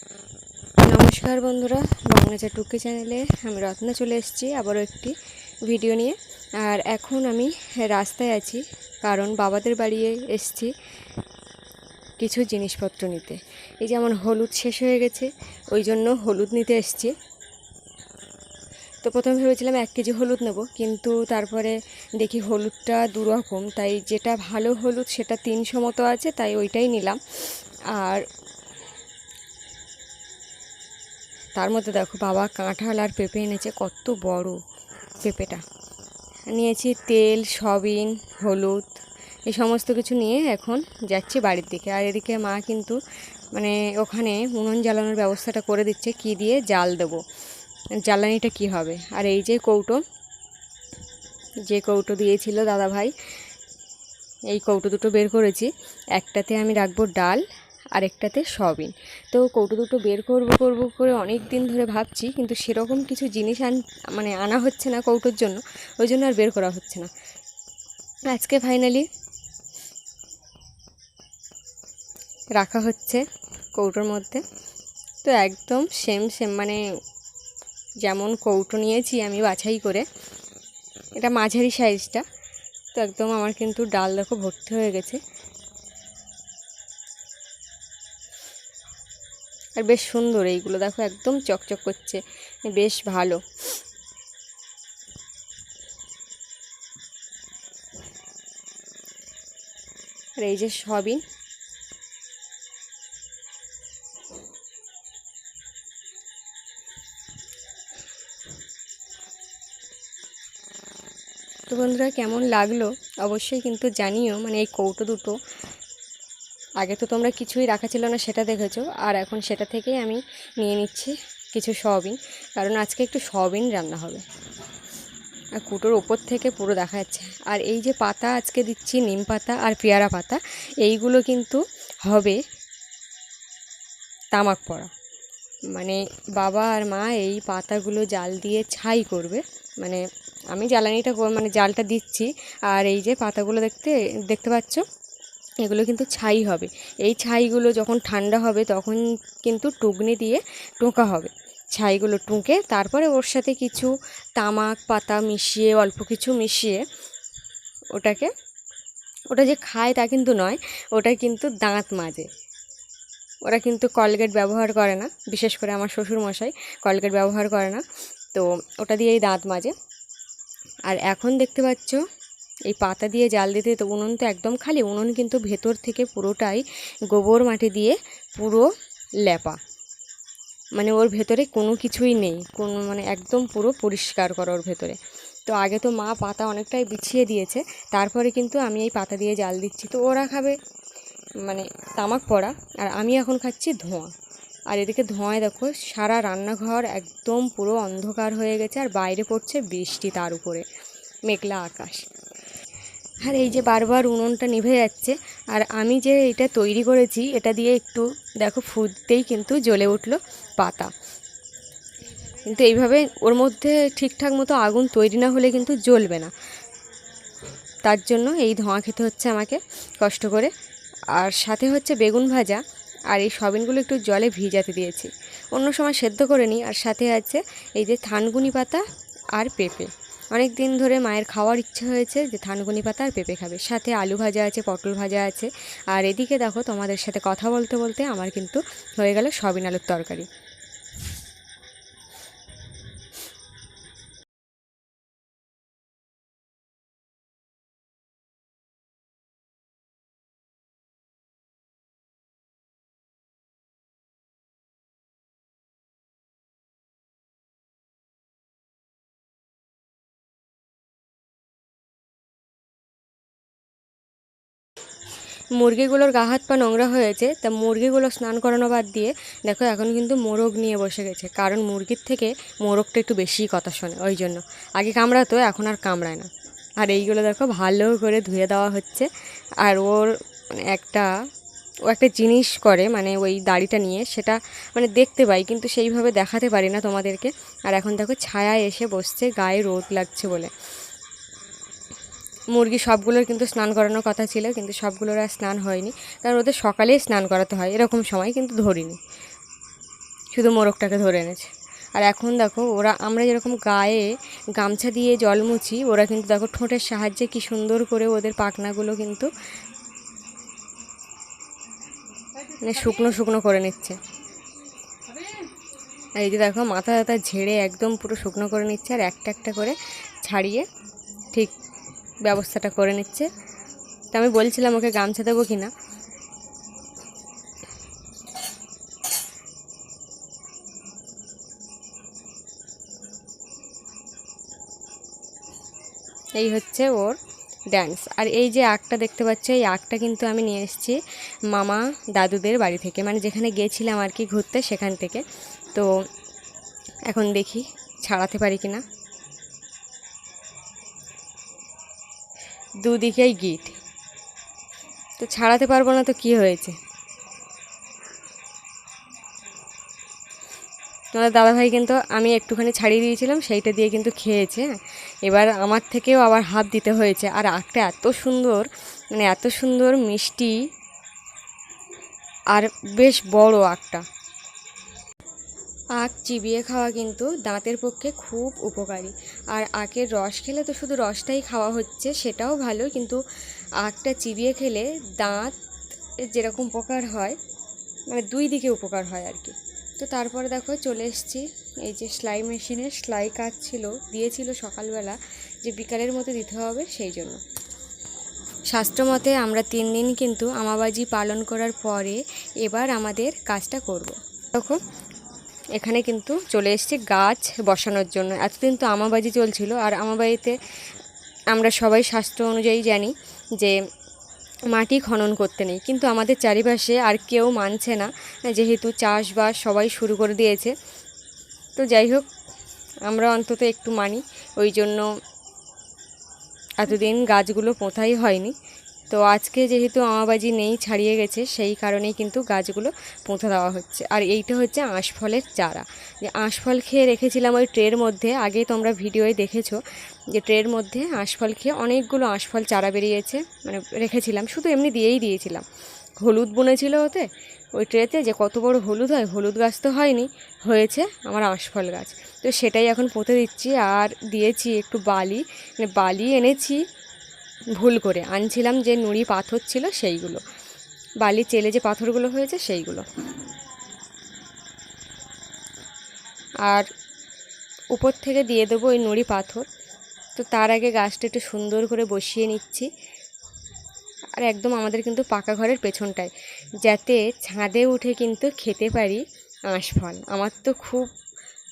নমস্কার বন্ধুরা বাংলাচা টুকি চ্যানেলে আমি রত্না চলে এসেছি আবারও একটি ভিডিও নিয়ে। আর এখন আমি রাস্তায় আছি, কারণ বাবাদের বাড়ি এসেছি কিছু জিনিসপত্র নিতে। এই যে আমার হলুদ শেষ হয়ে গেছে, ওই জন্য হলুদ নিতে এসেছি। তো প্রথমে ভেবেছিলাম এক কেজি হলুদ নেব, কিন্তু তারপরে দেখি হলুদটা দু রকম তাই যেটা ভালো হলুদ সেটা তিনশো মতো আছে, তাই ওইটাই নিলাম। আর তার মধ্যে দেখো বাবা কাঁঠাল আর পেঁপে এনেছে, কত বড় পেঁপেটা। নিয়েছি তেল সবিন হলুদ, এই সমস্ত কিছু নিয়ে এখন যাচ্ছি বাড়ির দিকে। আর এদিকে মা কিন্তু মানে ওখানে উনুন জ্বালানোর ব্যবস্থাটা করে দিচ্ছে, কি দিয়ে জাল দেবো, জ্বালানিটা কি হবে। আর এই যে কৌটো যে কৌটো দিয়েছিল দাদা ভাই এই কৌটো দুটো বের করেছি, একটাতে আমি রাখব ডাল আরেকটাতে সয়াবিন তো কৌটো দুটো বের করব করব, করে অনেক দিন ধরে ভাবছি, কিন্তু সেরকম কিছু জিনিস আন মানে আনা হচ্ছে না কৌটোর জন্য, ওই জন্য আর বের করা হচ্ছে না। আজকে ফাইনালি রাখা হচ্ছে কৌটোর মধ্যে। তো একদম সেম সেম মানে যেমন কৌটো নিয়েছি আমি বাছাই করে, এটা মাঝারি সাইজটা তো একদম আমার কিন্তু ডাল দেখো ভর্তি হয়ে গেছে। আর বেশ সুন্দর, এইগুলো দেখো একদম চকচক করছে, বেশ ভালো। আর এই যে সবই। তো বন্ধুরা, কেমন লাগল? অবশ্যই কিন্তু জানিও মানে এই কৌটো দুটো আগে তো তোমরা কিছুই রাখা ছিল না, সেটা দেখেছ। আর এখন সেটা থেকেই আমি নিয়ে নিচ্ছি কিছু সয়াবিন, কারণ আজকে একটু সয়াবিন রান্না হবে। আর কুটোর ওপর থেকে পুরো দেখা যাচ্ছে। আর এই যে পাতা, আজকে দিচ্ছি নিম পাতা আর পেয়ারা পাতা, এইগুলো কিন্তু হবে তামাক পড়া। মানে বাবা আর মা এই পাতাগুলো জাল দিয়ে ছাই করবে। মানে আমি জ্বালানিটা মানে জালটা দিচ্ছি, আর এই যে পাতাগুলো দেখতে দেখতে পাচ্ছ? এগুলো কিন্তু ছাই হবে। এই ছাইগুলো যখন ঠান্ডা হবে তখন কিন্তু টুকনি দিয়ে টোকা হবে। ছাইগুলো টুকে তারপরে ওর সাথে কিছু তামাক, পাতা মিশিয়ে, অল্প কিছু মিশিয়ে ওটাকে, ওটা যে খায় তা কিন্তু নয়, ওটা কিন্তু দাঁত মাজে। ওরা কিন্তু কলগেট ব্যবহার করে না, বিশেষ করে আমার শ্বশুর মশাই কলগেট ব্যবহার করে না। তো ওটা দিয়েই দাঁত মাজে। আর এখন দেখতে পাচ্ছ এই পাতা দিয়ে জাল দিতে তো উনুন তো একদম খালি, উনুন কিন্তু ভেতর থেকে পুরোটাই গোবর মাটি দিয়ে পুরো ল্যাপা মানে ওর ভেতরে কোনো কিছুই নেই, কোনো মানে একদম পুরো পরিষ্কার করা ওর ভেতরে। তো আগে তো মা পাতা অনেকটাই বিছিয়ে দিয়েছে, তারপরে কিন্তু আমি এই পাতা দিয়ে জাল দিচ্ছি। তো ওরা খাবে মানে তামাক পড়া, আর আমি এখন খাচ্ছি ধোঁয়া। আর এদিকে ধোঁয়ায় দেখো, সারা রান্নাঘর একদম পুরো অন্ধকার হয়ে গেছে, আর বাইরে পড়ছে বৃষ্টি তার উপরে, মেঘলা আকাশ। আর এই যে বারবার উনুনটা নিভে যাচ্ছে, আর আমি যে এটা তৈরি করেছি, এটা দিয়ে একটু দেখো ফুটতেই কিন্তু জ্বলে উঠল পাতা। কিন্তু এইভাবে ওর মধ্যে ঠিকঠাক মতো আগুন তৈরি না হলে কিন্তু জ্বলবে না। তার জন্য এই ধোঁয়া খেতে হচ্ছে আমাকে কষ্ট করে। আর সাথে হচ্ছে বেগুন ভাজা, আর এই সবিনগুলো একটু জলে ভিজাতে দিয়েছি। অন্য সময় সেদ্ধ করে নিই, আর সাথে আছে এই যে থানগুনি পাতা আর পেঁপে। অনেক দিন ধরে মায়ের খাওয়ার ইচ্ছে হয়েছে যে থানকুনি পাতা আর পেঁপে খাবে। সাথে আলু ভাজা আছে, পটল ভাজা আছে। আর এদিকে দেখো তোমাদের সাথে কথা বলতে বলতে আমার কিন্তু হয়ে গেল সবিন আলুর তরকারি। মুরগিগুলোর গা হাত পা নোংরা হয়েছে, তা মুরগিগুলো স্নান করানো বাদ দিয়ে দেখো এখন কিন্তু মোরগ নিয়ে বসে গেছে। কারণ মুরগির থেকে মোরগটা একটু বেশি কথা শোনে, ওই জন্য। আগে কামড়াতো, এখন আর কামড়ায় না। আর এইগুলো দেখো ভালো করে ধুয়ে দেওয়া হচ্ছে। আর ওর মানে একটা, ও একটা জিনিস করে মানে ওই দাড়িটা নিয়ে, সেটা মানে দেখতে পাই, কিন্তু সেইভাবে দেখাতে পারি না তোমাদেরকে। আর এখন দেখো ছায়ায় এসে বসছে, গায়ে রোদ লাগছে বলে। মুরগি সবগুলোর কিন্তু স্নান করানোর কথা ছিল, কিন্তু সবগুলোর আর স্নান হয়নি। কারণ ওদের সকালেই স্নান করাতে হয়, এরকম সময় কিন্তু ধরিনি। শুধু মোরগটাকে ধরে এনেছে। আর এখন দেখো, ওরা, আমরা যেরকম গায়ে গামছা দিয়ে জল মুছি, ওরা কিন্তু দেখো ঠোঁটের সাহায্যে কি সুন্দর করে ওদের পাখনাগুলো কিন্তু মানে শুকনো শুকনো করে নিচ্ছে। আর এই যে দেখো মাথা ব্যথা ঝেড়ে একদম পুরো শুকনো করে নিচ্ছে, আর একটা একটা করে ছাড়িয়ে ঠিক ব্যবস্থাটা করে নিচ্ছে। তো আমি বলছিলাম ওকে গামছা দেবো কি না এই হচ্ছে ওর ড্যান্স আর এই যে আঁকটা দেখতে পাচ্ছ, এই আঁকটা কিন্তু আমি নিয়ে এসেছি মামা দাদুদের বাড়ি থেকে। মানে যেখানে গিয়েছিলাম আর কি ঘুরতে, সেখান থেকে। তো এখন দেখি ছাড়াতে পারি কি না দুদিকেই গিট। তো ছাড়াতে পারব না তো কি হয়েছে? তোমাদের দাদাভাই কিন্তু আমি একটুখানি ছাড়িয়ে দিয়েছিলাম, সেইটা দিয়ে কিন্তু খেয়েছে হ্যাঁ। এবার আমার থেকেও আবার হাফ দিতে হয়েছে। আর আখটা এত সুন্দর মানে এত সুন্দর মিষ্টি, আর বেশ বড় আখটা। আখ চিবিয়ে খাওয়া কিন্তু দাঁতের পক্ষে খুব উপকারী। আর আখের রস খেলে তো শুধু রসটাই খাওয়া হচ্ছে, সেটাও ভালো, কিন্তু আখটা চিবিয়ে খেলে দাঁত যেরকম উপকার হয় মানে দুই দিকে উপকার হয় আর কি। তো তারপরে দেখো চলে এসেছি, এই যে সেলাই মেশিনে, সেলাই কাজ ছিল, দিয়েছিল সকালবেলা যে বিকালের মতো দিতে হবে সেই জন্য। শাস্ত্রমতে আমরা তিন দিন কিন্তু আমাবাজি পালন করার পরে এবার আমাদের কাজটা করব। দেখো এখানে কিন্তু চলে এসেছি গাছ বসানোর জন্য। এতদিন তো আমাবাজি চলছিল আর আমাবাড়িতে আমরা সবাই স্বাস্থ্য অনুযায়ী জানি যে মাটি খনন করতে নেই। কিন্তু আমাদের চারিপাশে আর কেউ মানছে না, যেহেতু চাষবাস সবাই শুরু করে দিয়েছে। তো যাই হোক, আমরা অন্তত একটু মানি। ওই জন্য এতদিন গাছগুলো পোঁতাই হয়নি। তো আজকে যেহেতু আমাবাজি নেই, ছাড়িয়ে গেছে, সেই কারণেই কিন্তু গাছগুলো পোঁতা দেওয়া হচ্ছে। আর এইটা হচ্ছে আঁশফলের চারা। যে আঁশফল খেয়ে রেখেছিলাম ওই ট্রের মধ্যে আগে তোমরা ভিডিওয়ে দেখেছ যে ট্রের মধ্যে আঁশফল খেয়ে অনেকগুলো আঁশফল চারা বেরিয়েছে মানে রেখেছিলাম, শুধু এমনি দিয়েই দিয়েছিলাম। হলুদ বুনেছিল ওতে, ওই ট্রেতে যে কত বড় হলুদ হয়, হলুদ গাছ তো হয়নি, হয়েছে আমার আঁশফল গাছ। তো সেটাই এখন পুঁতে দিচ্ছি, আর দিয়েছি একটু বালি মানে বালি এনেছি ভুল করে। আনছিলাম যে নুড়ি পাথর ছিল সেইগুলো। বালি চেলে যে পাথরগুলো হয়েছে সেইগুলো। আর উপর থেকে দিয়ে দেবো ওই নুড়ি পাথর। তো তার আগে গাছটা একটু সুন্দর করে বসিয়ে নিচ্ছি। আর একদম আমাদের কিন্তু পাকা ঘরের পেছনটায়। যাতে ছাদে উঠে কিন্তু খেতে পারি আঁশফল। আমার তো খুব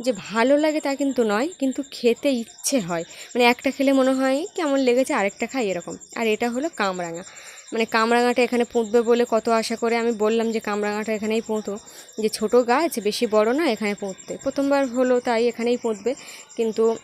যে ভালো লাগে তা কিন্তু নয়, কিন্তু খেতে ইচ্ছে হয়। মানে একটা খেলে মনে হয় কেমন লেগেছে, আরেকটা খাই এরকম। আর এটা হলো কামরাঙা। মানে কামরাঙাটা এখানে পুঁতবে বলে কত আশা করে আমি বললাম যে কামরাঙাটা এখানেই পুঁতো। যে ছোট গাছ, বেশি বড় না, এখানে পুঁততে। প্রথমবার হলো তাই এখানেই পুঁতবে, কিন্তু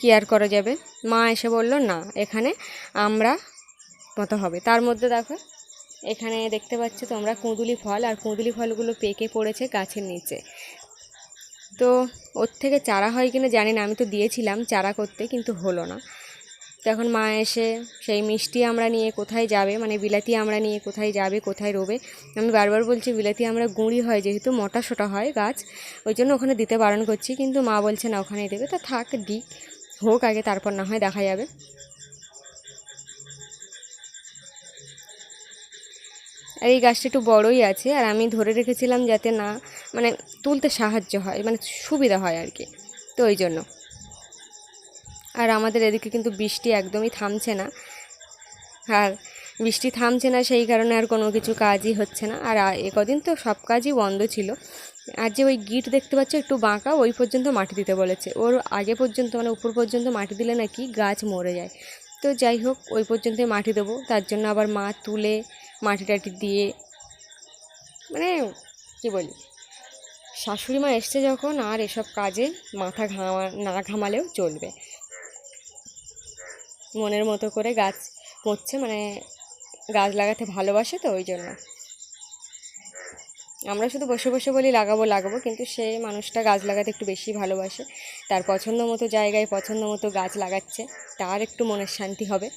কি আর করা যাবে? মা এসে বলল, না, এখানে আমরা মতো হবে। তার মধ্যে দেখো এখানে দেখতে পাচ্ছ তোমরা কুঁদুলি ফল, আর কুঁদুলি ফলগুলো পেকে পড়েছে গাছের নিচে। তো ওর থেকে চারা হয় কিনা জানি না, আমি তো দিয়েছিলাম চারা করতে, কিন্তু হলো না। তখন মা এসে সেই মিষ্টি আমরা নিয়ে কোথায় যাবে মানে বিলাতি আমরা নিয়ে কোথায় যাবে, কোথায় রোবে? আমি বারবার বলছি বিলাতি আমরা গুঁড়ি হয়, যেহেতু মোটা সোটা হয় গাছ, ওই জন্য ওখানে দিতে বারণ করছি, কিন্তু মা বলছে না ওখানেই দেবে। তা থাক দিই হোক আগে, তারপর না হয় দেখা যাবে। আর এই গাছটা একটু বড়ই আছে, আর আমি ধরে রেখেছিলাম যাতে না মানে তুলতে সাহায্য হয় মানে সুবিধা হয় আর কি, তো ওই জন্য। আর আমাদের এদিকে কিন্তু বৃষ্টি একদমই থামছে না, আর বৃষ্টি থামছে না সেই কারণে আর কোনো কিছু কাজই হচ্ছে না, আর এ কদিন তো সব কাজই বন্ধ ছিল। আর যে ওই গিট দেখতে পাচ্ছ, একটু বাঁকা, ওই পর্যন্ত মাটি দিতে বলেছে। ওর আগে পর্যন্ত মানে উপর পর্যন্ত মাটি দিলে নাকি গাছ মরে যায়। তো যাই হোক, ওই পর্যন্তই মাটি দেবো। তার জন্য আবার মা তুলে মাটি টাটি দিয়ে মানে কি বলি, শাশুড়ি মা এসছে যখন, আর এসব কাজে মাথা ঘামা, না ঘামালেও চলবে। মনের মতো করে গাছ পড়ছে মানে গাছ লাগাতে ভালোবাসে তো ওই জন্য। আমরা শুধু বসে বসে বলি লাগাবো লাগাবো, কিন্তু সে মানুষটা গাছ লাগাতে একটু বেশি ভালোবাসে। তার পছন্দ মতো জায়গায় পছন্দ মতো গাছ লাগাচ্ছে, তার একটু মনের শান্তি হবে।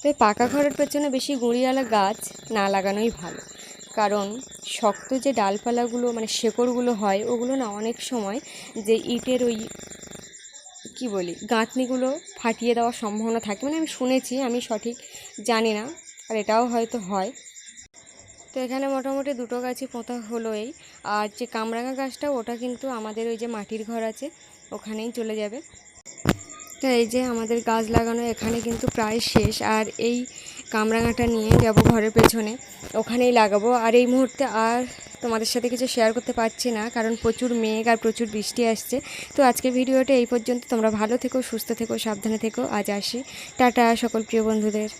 তো পাকা ঘরের পেছনে বেশি গুঁড়িওয়ালা গাছ না লাগানোই ভালো। কারণ শক্ত যে ডালপালাগুলো মানে শেকড়গুলো হয়, ওগুলো না অনেক সময় যে ইটের ওই কি বলি, গাঁথনিগুলো ফাটিয়ে দেওয়ার সম্ভাবনা থাকে। মানে আমি শুনেছি, আমি সঠিক জানি না। আর এটাও হয়তো হয়। তো এখানে মোটামুটি দুটো গাছই পোঁতা হলো এই। আর যে কামরাঙা গাছটা, ওটা কিন্তু আমাদের ওই যে মাটির ঘর আছে, ওখানেই চলে যাবে। তো এই যে আমাদের গাছ লাগানো এখানে কিন্তু প্রায় শেষ। আর এই কামরাঙাটা নিয়ে যাব ঘরের পেছনে, ওখানেই লাগাবো। আর এই মুহূর্তে আর তোমাদের সাথে কিছু শেয়ার করতে পারছি না, কারণ প্রচুর মেঘ আর প্রচুর বৃষ্টি আসছে। তো আজকে ভিডিওটা এই পর্যন্ত। তোমরা ভালো থেকো, সুস্থ থেকো, সাবধানে থেকো। আজ আসি। টাটা সকল প্রিয় বন্ধুদের।